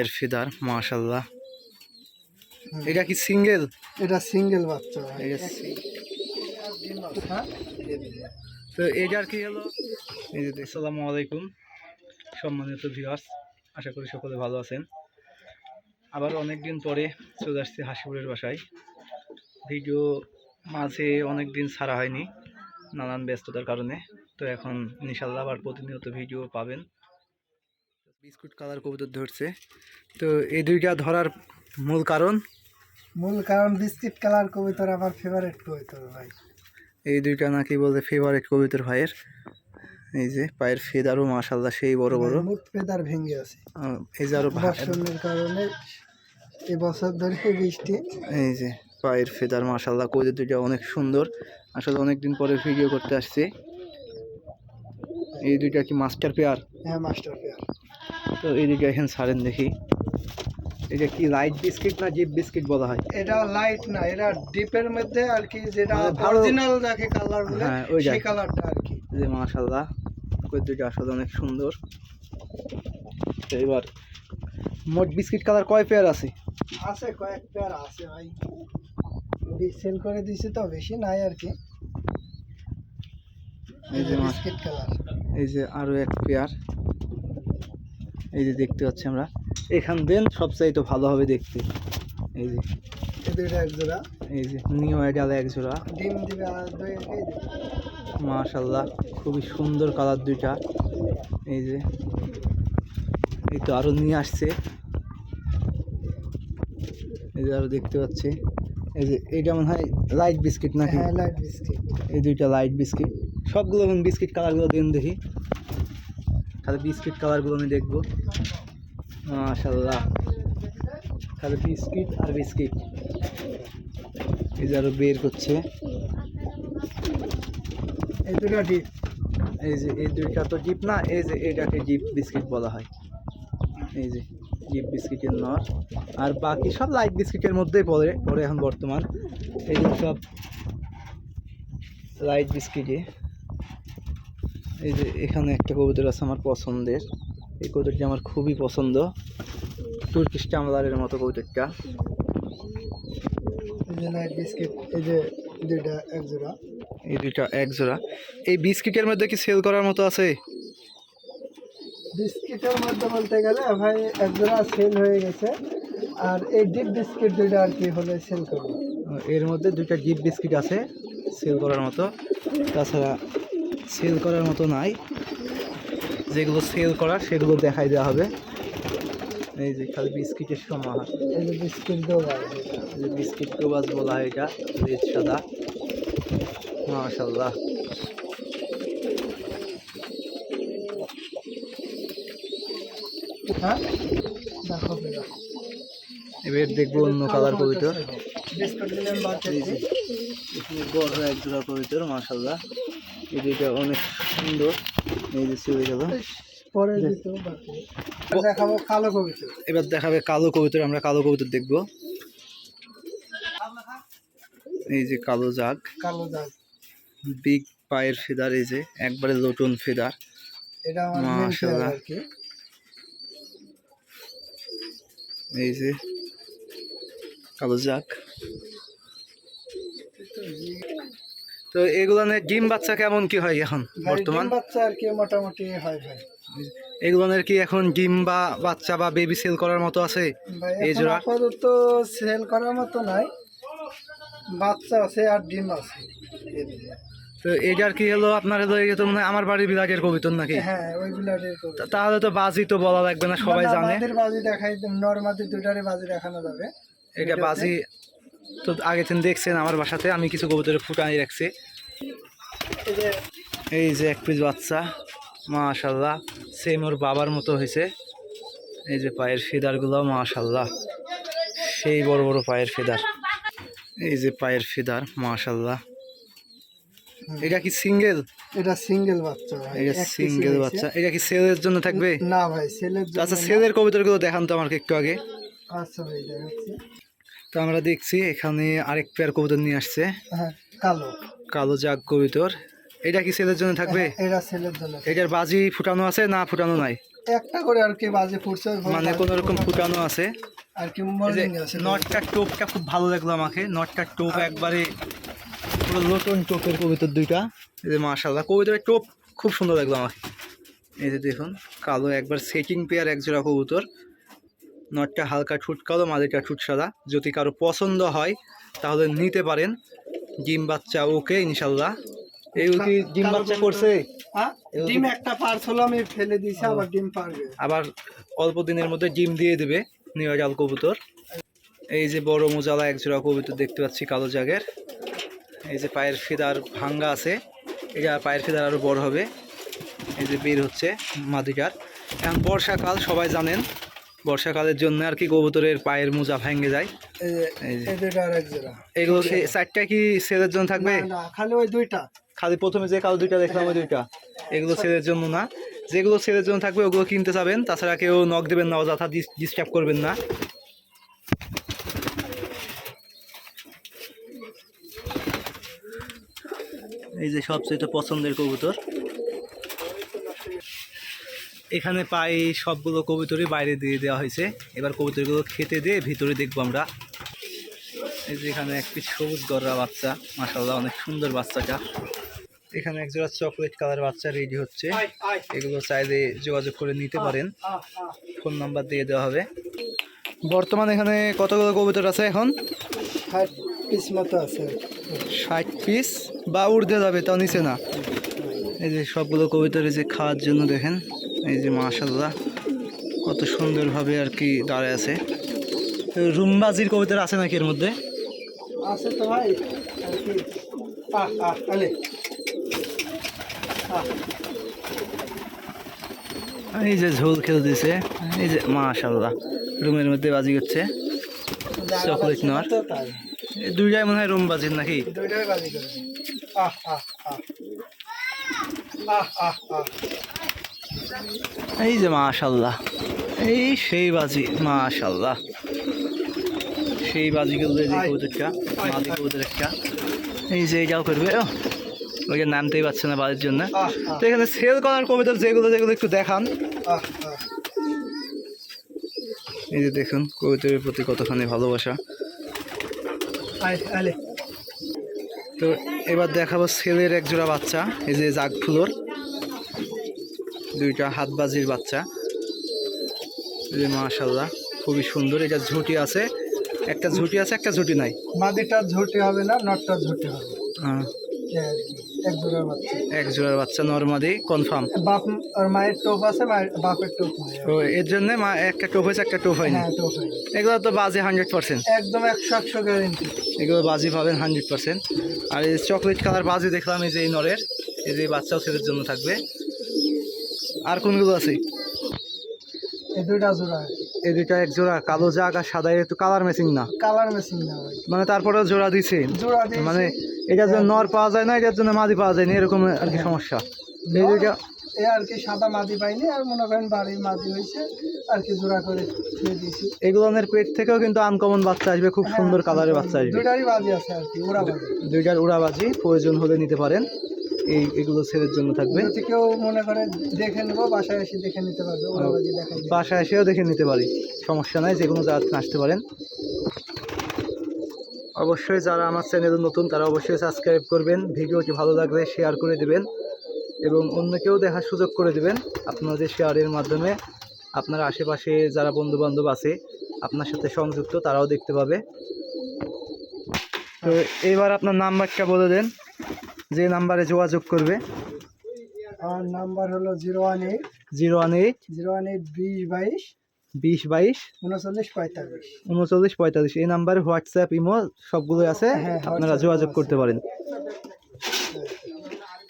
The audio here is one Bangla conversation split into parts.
এর ফিদার মাশাল্লাহ এটা কি সিঙ্গেল? এটা সিঙ্গেল বাচ্চা বাচ্চা। তো এটার কি হলো? আসসালামু আলাইকুম সম্মানিত ভিউয়ার্স আশা করি সকলে ভালো আছেন। আবার অনেক দিন পরে চলে আসছি হাসিপুরের বাসায়। ভিডিও মাঝে অনেক দিন ছাড়া হয়নি নানান ব্যস্ততার কারণে। তো এখন ইনশাল্লাহ আবার প্রতিনিয়ত ভিডিও পাবেন। বিস্কুট কালার কবুতর ধরছে। তো এই দুইটা ধরার মূল কারণ? মূল কারণ বিস্কিট কালার কবিতার আমার ফেভারিট কবিতর ভাই। এই দুইটা নাকি বলতে ফেভারিট কবিতর ভাইয়ের। এই যে পায়ের ফেদারও মাশাল্লাহ সেই বড় বড়। মুখ পেদার ভেঙে আছে। এই যে আরও বর্ষণের কারণে এবছর ধরে বৃষ্টি। এই যে পায়ের ফেদার মাশাল্লাহ কবিতর দুইটা অনেক সুন্দর। আসলে অনেক দিন পরে ভিডিও করতে আসছে। এই দুইটা কি মাস্টার পেয়ার হ্যাঁ মাস্টার পেয়ার তো এই দুইটা এখানে ছাড়েন দেখি। এটা কি লাইট বিস্কিট না জিপ বিস্কিট বলা হয়? এটা লাইট না এটা ডিপের মধ্যে আর কি যেটা মানে অরিজিনাল যাকে কালার বলে হ্যাঁ, ওই সেই কালারটা আর কি। যে মাশাল্লাহ কবিতর দুইটা আসলে অনেক সুন্দর। তো এবার মোট বিস্কিট কালার কয় পেয়ার আছে? আছে কয়েক পেয়ার আছে ভাই। সেল করে দিছি তো বেশি নাই আর কি। এই যে মাস বিস্কিট কালার এই যে আরও এক পেয়ার এই যে দেখতে পাচ্ছি আমরা। এখান দেন সবচাইতে ভালো হবে দেখতে। এই যে। এই দুইটা এক জোড়া এই যে নিউ আইডাল এক জোড়া ডিম দিবে। মাশাল্লাহ খুবই সুন্দর কালার দুইটা। এই যে। এই তো আরও নিয়ে আসছে। এই যে আরও দেখতে পাচ্ছি। এই যে এইটা মনে হয় লাইট বিস্কিট নাকি? হ্যাঁ লাইট বিস্কিট। এই দুইটা লাইট বিস্কিট। সবগুলো বিস্কিট কালারগুলো দিন দেখি। তাহলে বিস্কিট কালারগুলো আমি দেখব। মাশাল্লাহ তাহলে বিস্কিট আর বিস্কিট। এই যে বের করছে। এই দুটো ডিপ। এই যে এই দুইটা তো ডিপ না এই যে এটাকে ডিপ বিস্কিট বলা হয়। এই যে জিপ বিস্কিটের নর। আর বাকি সব লাইট বিস্কিটের মধ্যেই পড়ে পড়ে এখন বর্তমান। এই যে সব লাইট বিস্কিটে। এই যে এখানে একটা কবুতর আছে আমার পছন্দের। এই কবুতরটি আমার খুবই পছন্দ। তুর্কিশ চামলারের মতো কবুতরটা। এই যে দুইটা এক জোড়া। এই দুইটা এক জোড়া। এই বিস্কিটের মধ্যে কি সেল করার মতো আছে? বিস্কিটের মধ্যে বলতে গেলে ভাই এক জোড়া সেল হয়ে গেছে। আর এই ডিপ বিস্কিট দুইটা আর কি হলে সেল করব। এর মধ্যে দুইটা ডিপ বিস্কিট আছে সেল করার মতো। তাছাড়া সেল করার মতো নাই। যেগুলো সেল করা সেগুলো দেখাই দেওয়া হবে। এই যে খালি বিস্কিটের সমাহার এই যে বিস্কিট যে বিস্কিট প্রবাস বলা হয় এটা রেড সাদা। মাশাল্লাহ হ্যাঁ? দেখো এবার দেখব অন্য কালার কবিতর। বড় এক জোড়া কবিতর মাশাল্লাহ দুইটা অনেক সুন্দর। এই যে চলে গেল দেখাবো কালো কবিতা। এবার দেখাবে কালো কবুতর আমরা কালো কবুতর দেখব। এই যে কালো জাগ। কালো দাগ বিগ পায়ের ফেদার এই যে একবারে লোটন ফেদার। এটা মাশাআল্লাহ। এই যে কালো জাগ। তো এগুলো ডিম বাচ্চা কেমন কি হয় এখন বর্তমান? বাচ্চা আর কি মোটামুটি হয় ভাই। এগুলোনের কি এখন ডিম বা বাচ্চা বা বেবি সেল করার মতো আছে? এই জোড়া? আপাতত সেল করার মতো নাই। বাচ্চা আছে আর ডিম আছে। তো এটার কি হলো আপনার হলো এই তো মানে আমার বাড়ির বিলাটের কবিতর নাকি? হ্যাঁ ওইগুলো কবিতা তা- তাহলে তো বাজি তো বলা লাগবে না সবাই জানে। আমাদের বাজি দেখাই নর্মাদি দুটারে বাজি দেখানো যাবে। এটা বাজি তো আগে থেকে দেখছেন আমার বাসাতে আমি কিছু কবুতরের ফুটানি রাখছি। এই যে এক পিস বাচ্চা মাশাল্লাহ সেম ওর বাবার মতো হয়েছে। এই যে পায়ের ফেদারগুলো মাশাল্লাহ সেই বড় বড় পায়ের ফিদার। এই যে পায়ের ফেদার মাশাল্লাহ এটা কি সিঙ্গেল এটা সিঙ্গেল বাচ্চা এটা সিঙ্গেল বাচ্চা। এটা কি সেলের জন্য থাকবে? না ভাই সেলের আচ্ছা সেলের কবিতরগুলো দেখান তো আমাকে একটু আগে। আচ্ছা ভাই দেখাচ্ছি। তো আমরা দেখছি এখানে আরেক পেয়ার কবুতর নিয়ে আসছে। হ্যাঁ কালো। কালো জাগ কবিতর। এটা কি ছেলের জন্য থাকবে? এটা সেলের জন্য এটার বাজি ফুটানো আছে না ফুটানো নাই? একটা করে আর কি বাজে ফুটছে মানে কোনো রকম ফুটানো আছে। আর কি নটটার টোপটা খুব ভালো লাগল আমাকে। নটটার টোপ একবারে পুরো লোটন টোপের কবিতার দুইটা। এই যে মাশাল্লাহ কবিতার টোপ খুব সুন্দর লাগল আমাকে। এই যে দেখুন কালো একবার সেটিং পেয়ার এক জোড়া কবুতর। নটটা হালকা ঠুট কালো মাদিটা ঠুট সাদা যদি কারও পছন্দ হয় তাহলে নিতে পারেন। ডিম বাচ্চা ওকে ইনশাল্লাহ। এই কি ডিম বাচ্চা করছে হ্যাঁ? ডিম একটা পার্স হলো আমি ফেলে দিয়েছি আবার ডিম পারবে। আবার অল্প দিনের মধ্যে ডিম দিয়ে দেবে নিউজাল কবুতর। এই যে বড় মোজালা একজোড়া কবুতর দেখতে পাচ্ছি কালো জাগের। এই যে পায়ের ফেদার ভাঙ্গা আছে এটা পায়ের ফেদার আরও বড় হবে। এই যে বের হচ্ছে মাদিটার। এখন বর্ষাকাল সবাই জানেন বর্ষাকালের জন্য আর কি কবুতরের পায়ের মোজা ভেঙে যায়। এগুলো চারটা কি সেলের জন্য থাকবে? খালি ওই দুইটা। খালি প্রথমে যে কালো দুইটা দেখলাম ওই দুইটা। এগুলো সেলের জন্য না। যেগুলো সেলের জন্য থাকবে ওগুলো কিনতে যাবেন। তাছাড়া কেউ নখ দেবেন না অযথা ডিস্টার্ব করবেন না। এই যে সবচেয়ে পছন্দের কবুতর। এখানে পাই সবগুলো কবুতরই বাইরে দিয়ে দেওয়া হয়েছে। এবার কবুতরগুলো খেতে দিয়ে ভিতরে দেখব আমরা। এই যে এখানে একটি সবুজ গররা বাচ্চা মাসাল্লাহ অনেক সুন্দর বাচ্চাটা। এখানে এক জোড়া চকলেট কালার বাচ্চা রেডি হচ্ছে। এগুলো চাইলে যোগাযোগ করে নিতে পারেন। ফোন নাম্বার দিয়ে দেওয়া হবে। বর্তমানে এখানে কতগুলো কবুতর আছে এখন? ষাট পিস মতো আছে। ষাট পিস বা উর্ধে যাবে তাও নিচে না। এই যে সবগুলো কবুতর এই যে খাওয়ার জন্য দেখেন। এই যে মাশাল্লাহ কত সুন্দরভাবে আর কি দাঁড়ায় আছে। রুমবাজির কবুতর আছে নাকি এর মধ্যে? আছে তো ভাই এই যে ঝোল খেল দিছে এই যে মাশাল্লাহ রুমের মধ্যে বাজি করছে। চকলেট পাচ্ছি না নর। এই দুইটাই মনে হয় রুম বাজির নাকি? দুইটাই বাজি করে আহ আহ আহ। আহ আহ আহ। এই যে মাশাল্লাহ। এই সেই বাজি মাশাল্লাহ। সেই বাজিগুলো এই। কবুতরটা মাদি। কবুতর একটা এই যে এইটাও করবে ও। ওই নামতেই পারছে না বাজির জন্য। তো এখানে সেল করার কবিতর যেগুলো যেগুলো একটু দেখান। এই যে দেখুন কবিতরের প্রতি কতখানি ভালোবাসা। তো এবার দেখাবো ছেলের এক জোড়া বাচ্চা এই যে জাগ ফুলোর। দুইটা হাতবাজির বাচ্চা। মাশাল্লাহ খুবই সুন্দর। এটা ঝুঁটি আছে। একটা ঝুঁটি আছে একটা ঝুঁটি নাই। মাদিটা ঝুঁটি হবে না নটটা ঝুটি হবে। আর এক জোড়ার বাচ্চা। নর্মাদি কনফার্ম। বাপ আর মায়ের টোপ আছে মায়ের বাপের টোপ নাই। এর জন্য মা একটা টোপ হয়েছে একটা টোপ হ্যাঁ টোপ হয়নি। এগুলো তো বাজে হান্ড্রেড পার্সেন্ট। একদম একশো একশো গ্যারেন্টি এগুলো বাজি পাবেন হান্ড্রেড পার্সেন্ট। আর এই চকলেট কালার বাজি দেখলাম এই যে এই নরের। এই যে বাচ্চাও ছেলের জন্য থাকবে। আর কোনগুলো আছে? এই দুইটা জোড়া। এই দুইটা এক জোড়া কালো জাগ আর সাদা একটু কালার ম্যাচিং না? কালার না ভাই। মানে তারপরেও জোড়া দিছে? জোড়া মানে এটার জন্য নর পাওয়া যায় না এটার জন্য মাদি পাওয়া যায় না এরকম আর কি সমস্যা। এই দুইটা এ আর কি সাদা মাদি পাইনি আর মনে করেন বাড়ির মাদি হয়েছে আর কি জোড়া করে দিয়ে দিয়েছি। এগুলোনের পেট থেকেও কিন্তু আনকমন বাচ্চা আসবে খুব সুন্দর কালারের বাচ্চা আসবে। দুইটারই বাজি আছে আর কি ওরা দুইটার উড়াবাজি প্রয়োজন হলে নিতে পারেন। এই এগুলো ছেলের জন্য থাকবে। যদি কেউ মনে করে দেখে নেব বাসায় এসে দেখে নিতে পারবে বাসায় এসেও দেখে নিতে পারি সমস্যা নাই যে কোনো থেকে আসতে পারেন। অবশ্যই যারা আমার চ্যানেলে নতুন তারা অবশ্যই সাবস্ক্রাইব করবেন ভিডিওটি ভালো লাগলে শেয়ার করে দেবেন এবং অন্যকেও দেখার সুযোগ করে দিবেন। আপনাদের শেয়ারের মাধ্যমে আপনার আশেপাশে যারা বন্ধু বান্ধব আছে আপনার সাথে সংযুক্ত তারাও দেখতে পাবে। তো এবার আপনার নাম্বারটা বলে দেন। যে নাম্বারে যোগাযোগ করবে। আমার নাম্বার হলো zero one eight. Zero one eight. Zero one eight বিশ বাইশ। বিশ বাইশ। উনচল্লিশ পঁয়তাল্লিশ। উনচল্লিশ পঁয়তাল্লিশ। এই নাম্বারে হোয়াটসঅ্যাপ ইমো সবগুলোই আছে। হ্যাঁ, আপনারা যোগাযোগ করতে পারেন।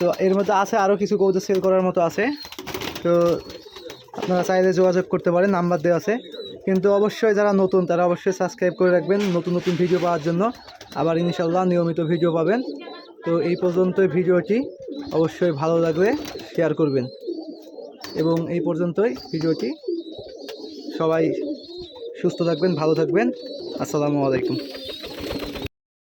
তো এর মধ্যে আছে আরও কিছু কৌতুক সেল করার মতো আছে। তো আপনারা চাইলে যোগাযোগ করতে পারেন নাম্বার দেওয়া আছে। কিন্তু অবশ্যই যারা নতুন তারা অবশ্যই সাবস্ক্রাইব করে রাখবেন নতুন নতুন ভিডিও পাওয়ার জন্য। আবার ইনশাল্লাহ নিয়মিত ভিডিও পাবেন। তো এই পর্যন্তই ভিডিওটি। অবশ্যই ভালো লাগলে শেয়ার করবেন। এবং এই পর্যন্তই ভিডিওটি। সবাই সুস্থ থাকবেন, ভালো থাকবেন। আসসালামু আলাইকুম।